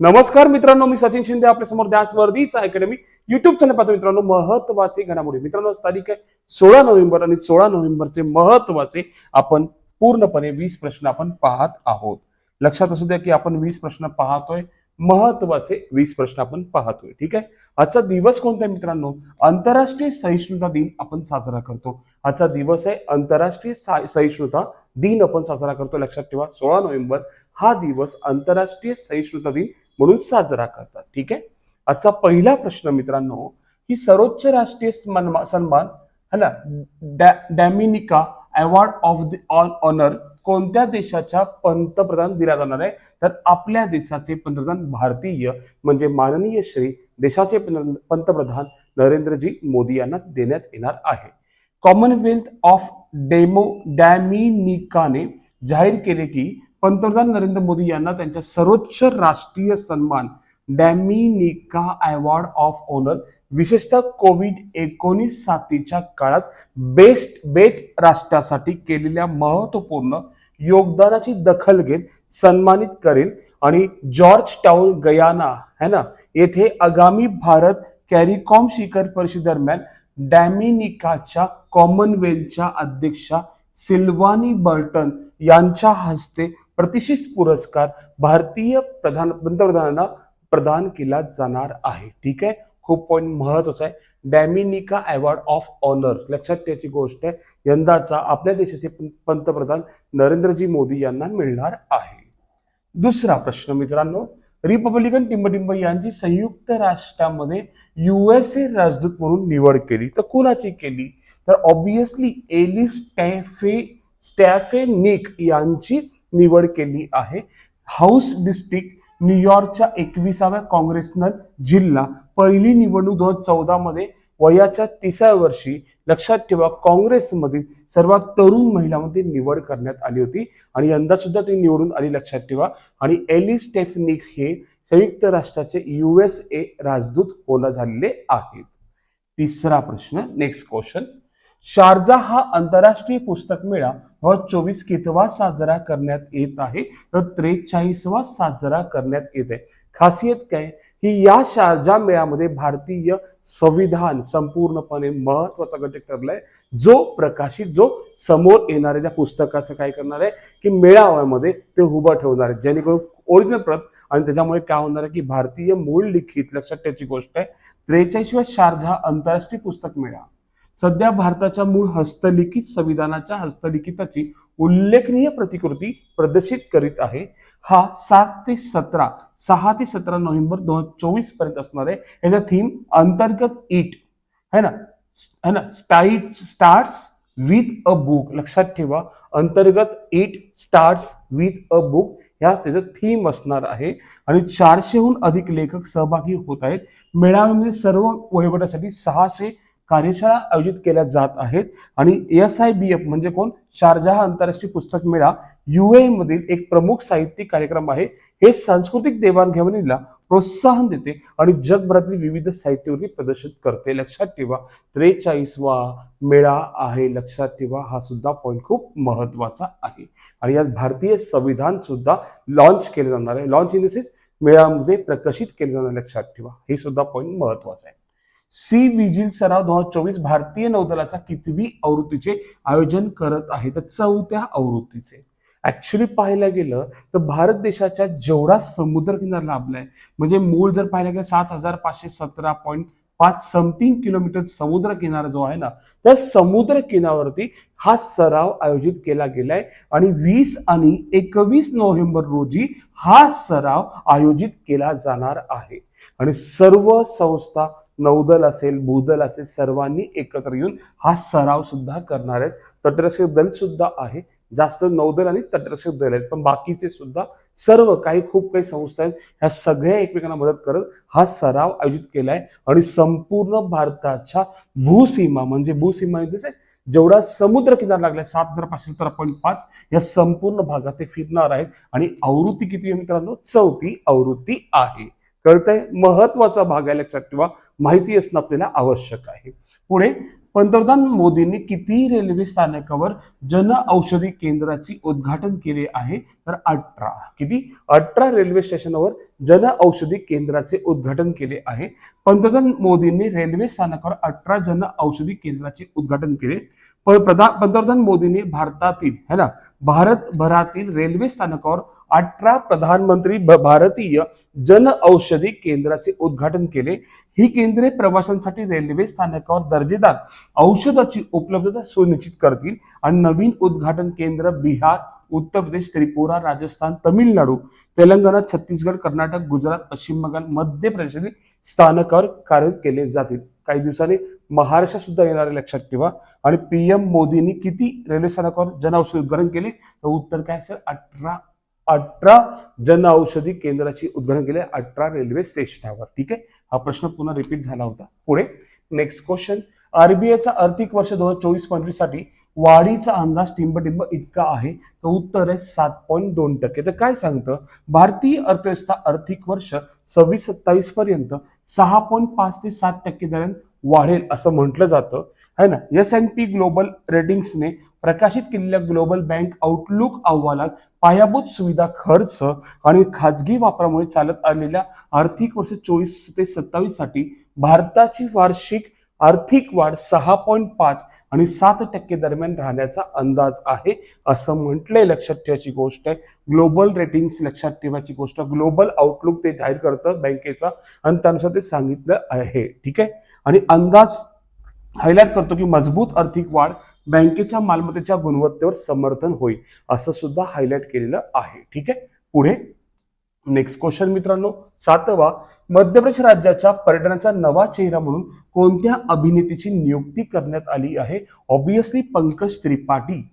नमस्कार मित्रांनो मी सचिन शिंदे आपल्यासमोर ध्यास वर्दीच अकॅडमी युट्यूब चॅनल पाहतो मित्रांनो महत्त्वाचे घडामोडी. मित्रांनो तारीख आहे सोळा नोव्हेंबर आणि सोळा नोव्हेंबरचे महत्त्वाचे आपण पूर्णपणे वीस प्रश्न आपण पाहत आहोत. लक्षात असू द्या की आपण वीस प्रश्न पाहतोय महत्त्वाचे वीस प्रश्न आपण पाहतोय. ठीक आहे? आजचा दिवस कोणता आहे मित्रांनो? आंतरराष्ट्रीय सहिष्णुता दिन आपण साजरा करतो. आजचा दिवस आहे आंतरराष्ट्रीय सहिष्णुता दिन आपण साजरा करतो. लक्षात ठेवा सोळा नोव्हेंबर हा दिवस आंतरराष्ट्रीय सहिष्णुता दिन म्हणून साजरा करतात. ठीक आहे? आजचा पहिला प्रश्न मित्रांनो की सर्वोच्च राष्ट्रीय सन्मान है ना? Dom- Dominica award of the honour कोणत्या देशाच्या पंतप्रधान दिला जाणार आहे? तर आपल्या देशाचे पंतप्रधान भारतीय म्हणजे माननीय श्री देशाचे पंत- पंतप्रधान नरेंद्रजी मोदी यांना देण्यात येणार आहे. कॉमनवेल्थ ऑफ डेमो डॅमिनिकाने जाहीर केले की पंतप्रधान नरेंद्र मोदी यांना त्यांच्या सर्वोच्च राष्ट्रीय सन्मान डॅमिनिका अवॉर्ड ऑफ ऑनर विशेषतः कोविड एकोणीस साथीच्या काळात बेस्ट बेट राष्ट्रासाठी केलेल्या महत्त्वपूर्ण योगदानाची दखल घेत सन्मानित करेल. आणि जॉर्ज टाउन गयाना है ना येथे आगामी भारत कॅरिकॉम शिखर परिषदेदरम्यान डॅमिनिकाच्या कॉमनवेल्थच्या अध्यक्षा सिल्वानी बर्टन यांच्या हस्ते प्रतिष्ठित पुरस्कार भारतीय प्रधान पंतप्रधानांना प्रदान केला जाणार आहे. ठीक आहे? खूप पॉईंट महत्त्वाचा आहे. डॅमिनिका अवॉर्ड ऑफ ऑनर लक्षात ठेवायची गोष्ट आहे. यंदाचा आपल्या देशाचे पंतप्रधान नरेंद्रजी मोदी यांना मिळणार आहे. दुसरा प्रश्न मित्रांनो रिपब्लिकन टिंबटिंब यांची संयुक्त राष्ट्रामध्ये युएसए राजदूत म्हणून निवड केली. तर कोणाची केली? तर ऑब्विसली एलिस स्टॅफे स्टॅफेनिक यांची निवड केली आहे. हाऊस डिस्ट्रिक्ट न्यूयॉर्कच्या एकविसाव्या काँग्रेसनल जिल्हा पहिली निवडणूक दोन हजार चौदा मध्ये वयाच्या तिसऱ्या वर्षी लक्षात ठेवा काँग्रेसमधील सर्वात तरुण महिलांमध्ये निवड करण्यात आली होती आणि यंदा सुद्धा ती निवडून आली लक्षात ठेवा. आणि एली स्टेफनिक हे संयुक्त राष्ट्राचे युएसए राजदूत होणं झालेले आहेत. तिसरा प्रश्न नेक्स्ट क्वेश्चन शारजा हा आंतरराष्ट्रीय पुस्तक मेळा व चोवीस कितवा साजरा करण्यात येत आहे. तर त्रेचाळीसवा साजरा करण्यात येत आहे. खासियत काय? की या शारजा मेळ्यामध्ये भारतीय संविधान संपूर्णपणे महत्त्वाचा घटक ठरलाय जो प्रकाशित जो समोर येणाऱ्या त्या पुस्तकाचं काय करणार आहे की मेळाव्यामध्ये ते उभं ठेवणार आहे जेणेकरून ओरिजिनल प्रत आणि त्याच्यामुळे काय होणार आहे की भारतीय मूळ लिखित लक्षात त्याची गोष्ट आहे त्रेचाळीसव्या शारजा आंतरराष्ट्रीय पुस्तक मेळा. सध्या भारताच्या मूळ हस्तलिखित संविधानाच्या हस्तलिखिताची उल्लेखनीय प्रतिकृती प्रदर्शित करीत आहे. हा सात ते सतरा सहा ते सतरा नोव्हेंबर दोन हजार चोवीसपर्यंत असणार आहे याचा थीम अंतर्गत इट है ना? है ना? स्टाईट स्टार्ट्स विथ अ बुक लक्षात ठेवा. अंतर्गत it starts with a book ह्या त्याचं थीम असणार आहे. आणि चारशेहून अधिक लेखक सहभागी होत आहेत. मेळाव्यामध्ये सर्व वयोगटासाठी सहाशे कार्यशाळा आयोजित केल्या जात आहेत. आणि एस आय बी एफ म्हणजे कोण? शारजहा आंतरराष्ट्रीय पुस्तक मेळा युए मधील एक प्रमुख साहित्यिक कार्यक्रम आहे. हे सांस्कृतिक देवाणघेवाणीला प्रोत्साहन देते आणि जगभरातील विविध साहित्यकृती प्रदर्शित करते. लक्षात ठेवा त्रेचाळीसवा मेळा आहे. लक्षात ठेवा हा सुद्धा पॉईंट खूप महत्त्वाचा आहे. आणि यात भारतीय संविधान सुद्धा लॉन्च केले जाणार आहे. लॉन्च इन द सेन्स मेळामध्ये प्रकाशित केले जाणार लक्षात ठेवा हे सुद्धा पॉईंट महत्त्वाचा आहे. सी विजिल सराव दोन हजार चोवीस भारतीय नौदलाचा कितवी आवृत्तीचे आयोजन करत आहे. तर चौथ्या आवृत्तीचे. ऍक्च्युली पाहायला गेलं तर भारत देशाच्या जेवढा समुद्र किनारा लाभलाय म्हणजे मूळ जर पाहायला गेलं सात हजार पाचशे सतरा पॉईंट पाच समथिंग किलोमीटर समुद्र किनारा जो आहे ना त्या समुद्र किनाऱ्यावरती हा सराव आयोजित केला गेलाय. आणि वीस आणि एकवीस नोव्हेंबर रोजी हा सराव आयोजित केला जाणार आहे. आणि सर्व संस्था नौदल असेल भूदल असेल सर्वांनी एकत्र येऊन हा सराव सुद्धा करणार आहेत. तटरक्षक दल सुद्धा आहे. जास्त नौदल आणि तटरक्षक दल आहेत. पण बाकीचे सुद्धा सर्व काही खूप काही संस्था आहेत. ह्या सगळ्या एकमेकांना मदत करत हा सराव आयोजित केला आहे आणि संपूर्ण भारताच्या भूसीमा म्हणजे भूसीमा म्हणजे जेवढा समुद्र किनार लागलाय सात हजार पाचशे सतरा पॉईंट पाच या संपूर्ण भागात ते फिरणार आहेत. आणि आवृत्ती किती आहे मित्रांनो? चौथी आवृत्ती आहे. कळतंय? महत्त्वाचा भाग आहे लक्षात ठेवा. माहिती असणं आपल्याला आवश्यक आहे. पुढे पंतप्रधान मोदींनी किती रेल्वे स्थानकावर जन औषधी केंद्राची उद्घाटन केले आहे? तर अठरा. किती? अठरा रेल्वे स्टेशनवर जन औषधी केंद्राचे उद्घाटन केले आहे. पंतप्रधान मोदींनी रेल्वे स्थानकावर अठरा जन औषधी केंद्राचे उद्घाटन केले. पंतप्रधान मोदींनी भारतातील है ना भारतभरातील रेल्वे स्थानकावर अठरा प्रधानमंत्री भ- भारतीय जन औषधी केंद्राचे उद्घाटन केले. ही केंद्रे प्रवाशांसाठी रेल्वे स्थानकावर दर्जेदार औषधाची उपलब्धता सुनिश्चित करतील. आणि नवीन उद्घाटन केंद्र बिहार उत्तर प्रदेश त्रिपुरा राजस्थान तमिळनाडू तेलंगणा छत्तीसगड कर्नाटक गुजरात पश्चिम बंगाल मध्य प्रदेशातील स्थानकावर कार्य केले जातील. काही दिवसांनी महाराष्ट्र सुद्धा येणारे लक्षात ठेवा. आणि पीएम मोदींनी किती रेल्वे स्थानकावर जनऔषधी उद्घाटन केले? तर उत्तर काय असेल? अठरा अठरा जनऔषधी केंद्राची उद्घाटन केले अठरा रेल्वे स्टेशनावर. ठीक आहे? हा प्रश्न पुन्हा रिपीट झाला होता. पुढे नेक्स्ट क्वेश्चन आरबीआयचा आर्थिक वर्ष दोन हजार चोवीस पंचवीससाठी वाढीचा अंदाज टिंबटिंब इतका आहे? तर उत्तर आहे सात पॉईंट दोन टक्के. तर काय सांगतं? भारतीय अर्थव्यवस्था आर्थिक वर्ष सव्वीस सत्तावीस पर्यंत सहा पॉईंट पाच ते सात टक्के दरम्यान वाढेल असं म्हटलं जातं. है ना? एस एन पी ग्लोबल रेटिंग्सने प्रकाशित केलेल्या ग्लोबल बँक आउटलुक अहवालात पायाभूत सुविधा खर्च आणि खाजगी वापरामुळे चालत आलेल्या आर्थिक वर्ष चोवीस ते सत्तावीससाठी भारताची वार्षिक आर्थिक वाढ सहा पॉईंट पाच आणि सात टक्के दरम्यान राहण्याचा अंदाज आहे असं म्हटलंय लक्षात ठेवायची गोष्ट आहे. ग्लोबल रेटिंग्स लक्षात ठेवायची गोष्ट ग्लोबल आउटलुक ते जाहीर करतं बँकेचा आणि त्यानुसार ते सांगितलं आहे. ठीक आहे? आणि अंदाज हायलाइट करतो की मजबूत आर्थिक वाढ बँकेच्या मालमत्तेच्या गुणवत्तेवर समर्थन होईल असं सुद्धा हायलाईट केलेलं आहे. ठीक आहे? पुढे नेक्स्ट क्वेश्चन मित्रांनो. सातवा मध्य प्रदेश राज्याच्या पर्यटनाचा नवा चेहरा म्हणून कोणत्या अभिनेत्रीची नियुक्ती करण्यात आली आहे? ऑब्विसली पंकज त्रिपाठी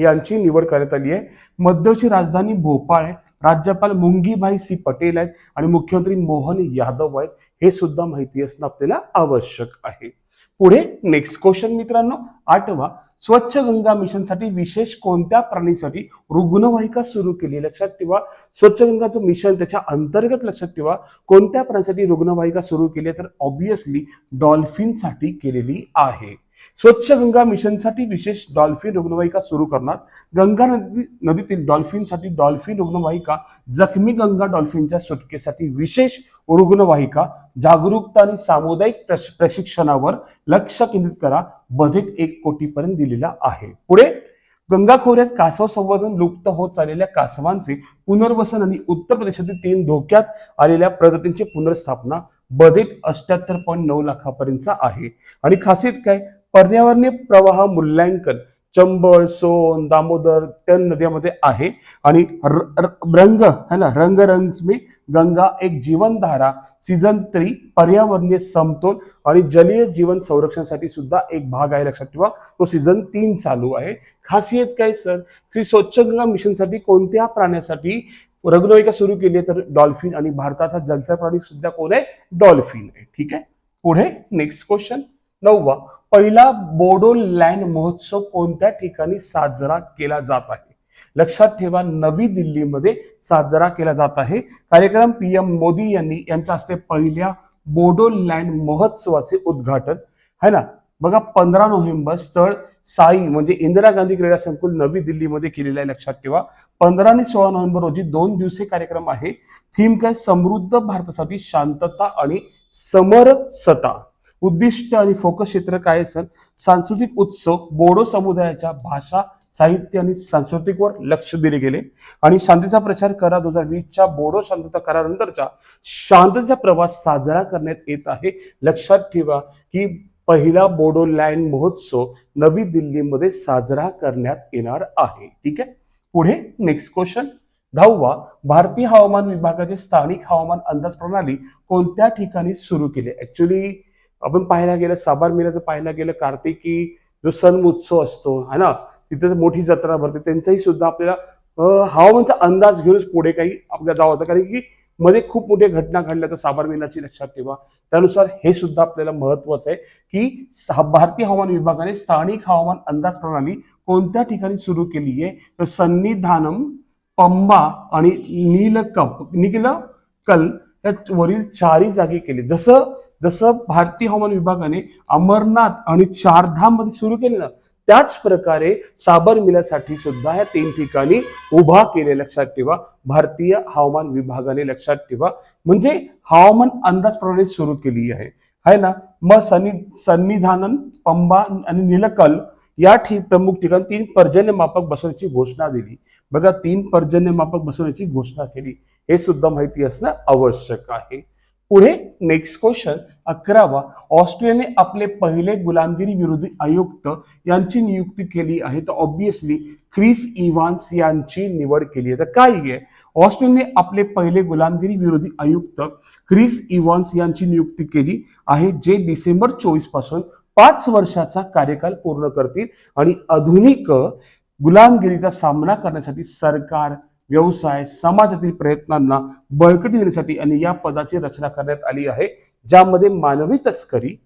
यांची निवड करण्यात आली आहे. मध्यची राजधानी भोपाळ आहे. राज्यपाल मुंगीभाई सी पटेल आहेत. आणि मुख्यमंत्री मोहन यादव आहेत. हे सुद्धा माहिती असणं आपल्याला आवश्यक आहे. पुढे नेक्स्ट क्वेश्चन मित्रांनो. आठवा स्वच्छ गंगा मिशनसाठी विशेष कोणत्या प्राणीसाठी रुग्णवाहिका सुरू केली? लक्षात ठेवा. स्वच्छ गंगाचं मिशन त्याच्या अंतर्गत लक्षात ठेवा. कोणत्या प्राण्यासाठी रुग्णवाहिका सुरू केली? आहे तर ऑब्विसली डॉल्फिनसाठी केलेली आहे. स्वच्छ गंगा मिशनसाठी विशेष डॉल्फिन रुग्णवाहिका सुरू करणार. गंगा नदी नदीतील डॉल्फिनसाठी डॉल्फिन रुग्णवाहिका जखमी गंगा डॉल्फिनच्या सुटकेसाठी विशेष रुग्णवाहिका जागरूकता आणि सामुदायिक प्रशिक्षणावर लक्ष केंद्रित करा. बजेट एक कोटीपर्यंत दिलेला आहे. पुढे गंगा खोऱ्यात कासव संवर्धन लुप्त होत चाललेल्या कासवांचे पुनर्वसन आणि उत्तर प्रदेशातील तीन धोक्यात आलेल्या प्रजातींची पुनर्स्थापना बजेट अष्ट्याहत्तर पॉईंट नऊ लाखापर्यंतचा आहे. आणि खासियत काय? पर्यावरणीय प्रवाह मूल्यांकन चंबळ सोन दामोदर टन नद्यामध्ये आहे. आणि रंग है ना रंगरंग में गंगा एक जीवनधारा सीझन थ्री पर्यावरणीय समतोल आणि जलीय जीवन संरक्षणासाठी सुद्धा एक भाग आहे लक्षात ठेवा. तो सीझन तीन चालू आहे. खासियत काय सर श्री स्वच्छ गंगा मिशनसाठी कोणत्या प्राण्यासाठी रुग्णवाहिका सुरू केली आहे? तर डॉल्फिन आणि भारताचा जलचर प्राणी सुद्धा कोण आहे? डॉल्फिन आहे. ठीक आहे? पुढे नेक्स्ट क्वेश्चन नववा पहिला बोडो लँड महोत्सव कोणत्या ठिकाणी साजरा केला जात आहे? लक्षात ठेवा नवी दिल्लीमध्ये साजरा केला जात आहे. कार्यक्रम पीएम मोदी यांनी यांच्या हस्ते पहिल्या बोडो लँड महोत्सवाचे उद्घाटन. है ना? बघा पंधरा नोव्हेंबर स्थळ साई म्हणजे इंदिरा गांधी क्रीडा संकुल नवी दिल्लीमध्ये केलेलं आहे लक्षात ठेवा. पंधरा आणि सोळा नोव्हेंबर रोजी दोन दिवसीय कार्यक्रम आहे. थीम काय? समृद्ध भारतासाठी शांतता आणि समरसता. उद्दिष्ट आणि फोकस क्षेत्र काय असेल? सांस्कृतिक उत्सव बोडो समुदायाच्या भाषा साहित्य आणि सांस्कृतिकवर लक्ष दिले गेले. आणि शांतीचा प्रचार करा दोन हजार वीसच्या बोडो शांतता करारानंतरच्या शांततेचा प्रवास साजरा करण्यात येत आहे. लक्षात ठेवा की पहिला बोडो लँड महोत्सव नवी दिल्लीमध्ये साजरा करण्यात येणार आहे. ठीक आहे? पुढे नेक्स्ट क्वेश्चन दहावा भारतीय हवामान विभागाचे स्थानिक हवामान अंदाज प्रणाली कोणत्या ठिकाणी सुरू केली? ऍक्च्युली आपण पाहायला गेलं साबार मेला पाहायला गेलं कार्तिकी जो सण उत्सव असतो है ना? तिथे मोठी जत्रा भरते त्यांचाही सुद्धा आपल्याला हवामानचा अंदाज घेऊनच पुढे काही आपल्याला जावं होतं. कारण की मध्ये खूप मोठ्या घटना घडल्या तर साबार मेलाची लक्षात ठेवा. त्यानुसार हे सुद्धा आपल्याला महत्वाचं आहे की भारतीय हवामान विभागाने स्थानिक हवामान अंदाज प्रणाली कोणत्या ठिकाणी सुरू केली आहे? तर सन्निधानम पंबा आणि नीलकप निकल कल या वरील चारही जागी केले. जसं जसं भारतीय हवामान विभागाने अमरनाथ आणि चारधाममध्ये सुरू केले ना त्याच प्रकारे साबरमिलासाठी सुद्धा ह्या तीन ठिकाणी उभा केले लक्षात ठेवा. भारतीय हवामान विभागाने लक्षात ठेवा. म्हणजे हवामान अंदाज प्रणाली सुरू केली आहे. है ना? मग सनि सन्निधानन पंबा आणि निलकल या ठिक प्रमुख ठिकाणी तीन पर्जन्यमापक बसवण्याची घोषणा दिली. बघा तीन पर्जन्यमापक बसवण्याची घोषणा केली. हे सुद्धा माहिती असणं आवश्यक आहे. पुढे नेक्स्ट क्वेश्चन अकरावा ऑस्ट्रेलियाने आपले पहिले गुलामगिरी विरोधी आयुक्त यांची नियुक्ती केली आहे. तर ऑब्विसली क्रिस इव्हान्स यांची निवड केली आहे. तर काय आहे ऑस्ट्रेलियाने आपले पहिले गुलामगिरी विरोधी आयुक्त क्रिस इव्हान्स यांची नियुक्ती केली आहे जे डिसेंबर चोवीसपासून पाच वर्षाचा कार्यकाल पूर्ण करतील. आणि आधुनिक गुलामगिरीचा सामना करण्यासाठी सरकार व्यवसाय समाजातील प्रयत्नांना बळकटी देण्यासाठी आणि या पदाची रचना करण्यात आली आहे. ज्यामध्ये मानवी तस्करी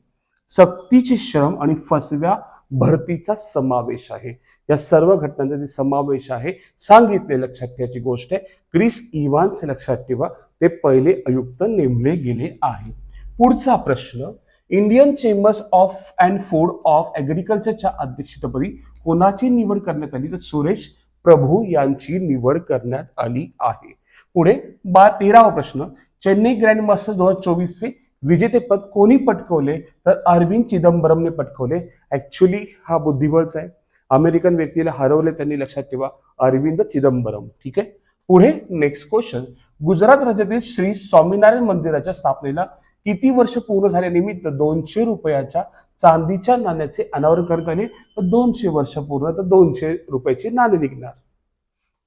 सक्तीचे श्रम आणि फसव्या भरतीचा समावेश आहे. या सर्व घटनांचा जे समावेश आहे सांगितले लक्षात ठेवायची गोष्ट आहे. क्रिस इव्हान्स लक्षात ठेवा. ते पहिले आयुक्त नेमले गेले आहे. पुढचा प्रश्न Indian chambers of and food of ॲग्रिकल्चरच्या अध्यक्षपदी कोणाची निवड करण्यात आली? तर सुरेश प्रभू यांची निवड करण्यात आली आहे. पुढे बा तेरावा प्रश्न. चेन्नई ग्रँड मास्टर्स दोन हजार चोवीसचे विजेतेपद कोणी पटकवले? तर अरविंद चिदंबरमने पटकवले. ऍक्च्युली हा बुद्धिबळचा आहे. अमेरिकन व्यक्तीला हरवले त्यांनी लक्षात ठेवा. अरविंद चिदंबरम. ठीक आहे? पुढे नेक्स्ट क्वेश्चन गुजरात राज्यातील श्री स्वामीनारायण मंदिराच्या स्थापनेला किती वर्ष पूर्ण झाल्यानिमित्त दोनशे रुपयाच्या चांदीच्या नाण्याचे अनावरण करणे तर दोनशे वर्ष पूर्ण तर दोनशे रुपयाचे नाणे निघणार.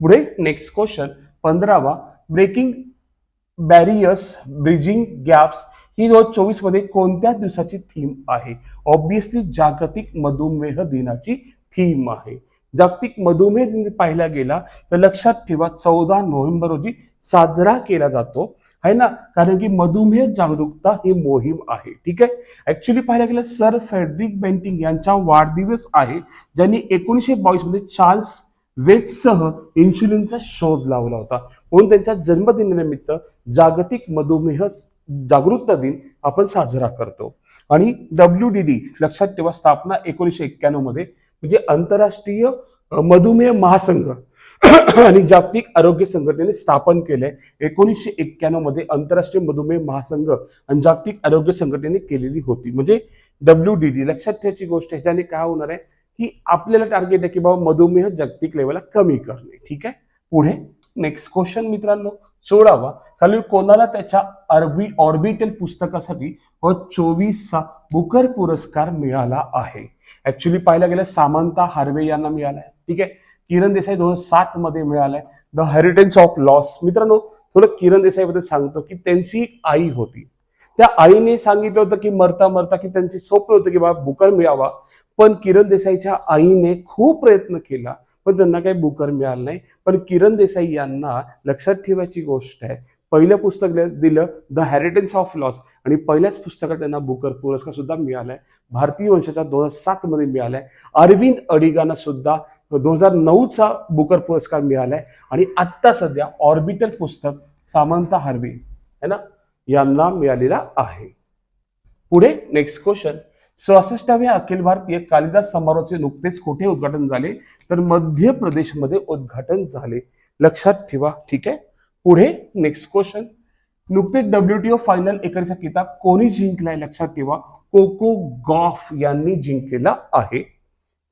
पुढे नेक्स्ट क्वेश्चन पंधरावा ब्रेकिंग बॅरियर्स ब्रिजिंग गॅप्स ही दोन चोवीसमध्ये कोणत्या दिवसाची थीम आहे? ऑब्विसली जागतिक मधुमेह दिनाची थीम आहे. जागतिक मधुमेह दिन पाहिला गेला तर लक्षात ठेवा चौदा नोव्हेंबर रोजी साजरा केला जातो. आहे ना? कारण की मधुमेह जागरूकता ही मोहीम आहे. ठीक आहे? ऍक्च्युली पाहायला गेलं सर फेडरिक बेंटिंग यांचा वाढदिवस आहे ज्यांनी एकोणीसशे बावीसमध्ये चार्ल्स वेटसह इन्शुलिनचा शोध लावला होता. म्हणून त्यांच्या जन्मदिनानिमित्त जागतिक मधुमेह जागरूकता दिन आपण साजरा करतो. आणि डब्ल्यू डी डी लक्षात ठेवा स्थापना एकोणीसशे एक्क्याण्णवमध्ये म्हणजे आंतरराष्ट्रीय मधुमेह महासंघ आणि जागतिक आरोग्य संघटनेने स्थापन केलंय. एकोणीसशे एक्क्याण्णवमध्ये आंतरराष्ट्रीय मधुमेह महासंघ आणि जागतिक आरोग्य संघटनेने केलेली होती. म्हणजे डब्ल्यू डी डी लक्षात ठेवायची गोष्ट ह्याच्याने काय होणार आहे? की आपल्याला टार्गेट आहे की बाबा मधुमेह जागतिक लेवलला कमी करणे. ठीक आहे? पुढे नेक्स्ट क्वेश्चन मित्रांनो सोळावा खाली कोणाला त्याच्या अरबी ऑर्बिटल पुस्तकासाठी व चोवीसचा बुकर पुरस्कार मिळाला आहे. ऍक्च्युली पाहायला गेलं सामंता हार्वे यांना मिळालाय. ठीक आहे? किरण देसाई दोन हजार सात मध्ये मिळालाय. द हेरिटेज ऑफ लॉस मित्रांनो थोडं किरण देसाई बद्दल सांगतो की त्यांची एक आई होती. त्या आईने सांगितलं होतं की मरता मरता की त्यांची स्वप्न होतं की बाबा बुकर मिळावा. पण किरण देसाईच्या आईने खूप प्रयत्न केला पण त्यांना काही बुकर मिळालं नाही. पण किरण देसाई यांना लक्षात ठेवायची गोष्ट आहे पहिलं पुस्तक दिलं द हेरिटेज ऑफ लॉस आणि पहिल्याच पुस्तकात त्यांना बुकर पुरस्कार सुद्धा मिळालाय. भारतीय वंशाचा दोन हजार सात मध्ये मिळालाय. अरविंद अडिगांना सुद्धा दोन हजार नऊचा बुकर पुरस्कार मिळालाय. आणि आत्ता सध्या ऑर्बिटल पुस्तक सामंता हार्वी है ना? यांना मिळालेला आहे. पुढे नेक्स्ट क्वेश्चन सहासष्टाव्या अखिल भारतीय कालिदास समारोहाचे नुकतेच कुठे उद्घाटन झाले? तर मध्य प्रदेशमध्ये उद्घाटन झाले. लक्षात ठेवा ठीक आहे? पुढे नेक्स्ट क्वेश्चन नुकतेच डब्ल्यूटीओ फायनल एकरचा किताब कोणी जिंकलाय लक्षात ठेवा. कोको गॉफ यांनी जिंकलेला आहे.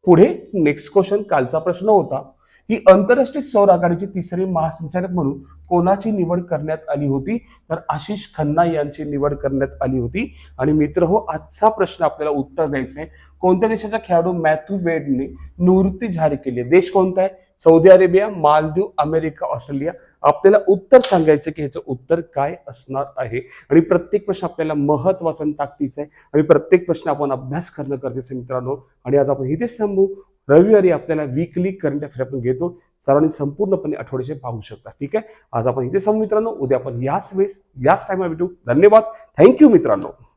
पुढे नेक्स्ट क्वेश्चन कालचा प्रश्न होता की आंतरराष्ट्रीय सौर आघाडीचे तिसरे महासंचालक म्हणून कोणाची निवड करण्यात आली होती? तर आशिष खन्ना यांची निवड करण्यात आली होती. आणि मित्र हो आजचा प्रश्न आपल्याला उत्तर द्यायचा आहे कोणत्या देशाचा खेळाडू मॅथ्यू वेडने निवृत्ती जाहीर केली? आहे देश कोणता आहे? Saudi Arabia Maldives America Australia. आपल्याला उत्तर सांगायचं की ह्याचं उत्तर काय असणार आहे? आणि प्रत्येक प्रश्न आपल्याला महत्त्वाचा आणि ताकदीचा आहे. आणि प्रत्येक प्रश्न आपण अभ्यास करणं गरजेचं मित्रांनो. आणि आज आपण इथेच थांबू. रविवारी आपल्याला वीकली करंट अफेअर आपण घेतो. सर्वांनी संपूर्णपणे आठवड्याचे पाहू शकता. ठीक आहे? आज आपण इथे सांगू मित्रांनो. उद्या आपण याच वेळेस याच टाइमला भेटू. धन्यवाद. थँक्यू मित्रांनो.